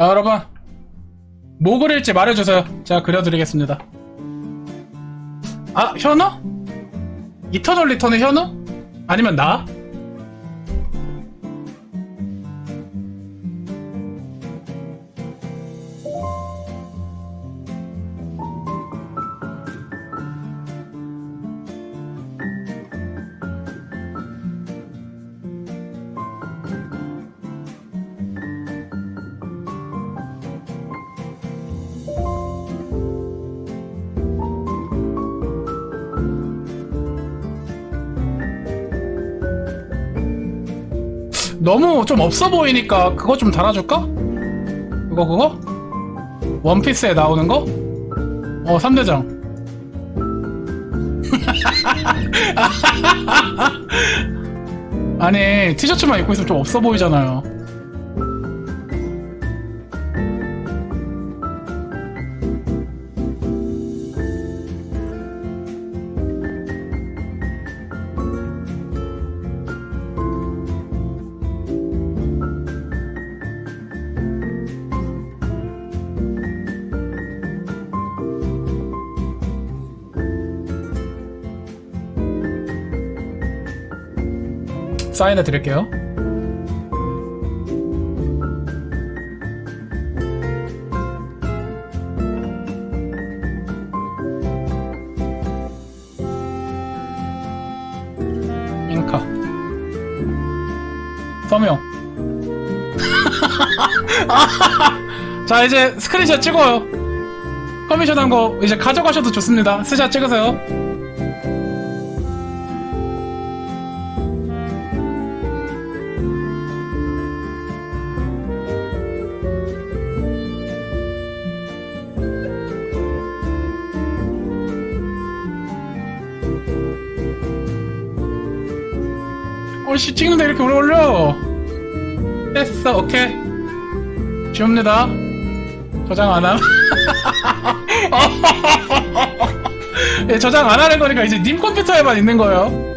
자, 여러분. 뭐 그릴지 말해주세요. 제가 그려드리겠습니다. 아, 현우? 이터널 리턴의 현우? 아니면 나? 너무 좀 없어 보이니까 그거 좀 달아줄까? 그거 그거? 원피스에 나오는 거? 어 3대장 아니 티셔츠만 입고 있으면 좀 없어 보이잖아요 사인해 드릴게요. 잉카. 서명. 자 이제 스크린샷 찍어요. 커미션 한 거 이제 가져가셔도 좋습니다. 스샷 찍으세요 어씨 찍는데 이렇게 오래 걸려. 됐어 오케이. 지웁니다. 저장 안함. 예, 저장 안 하는 거니까 이제 님 컴퓨터에만 있는 거예요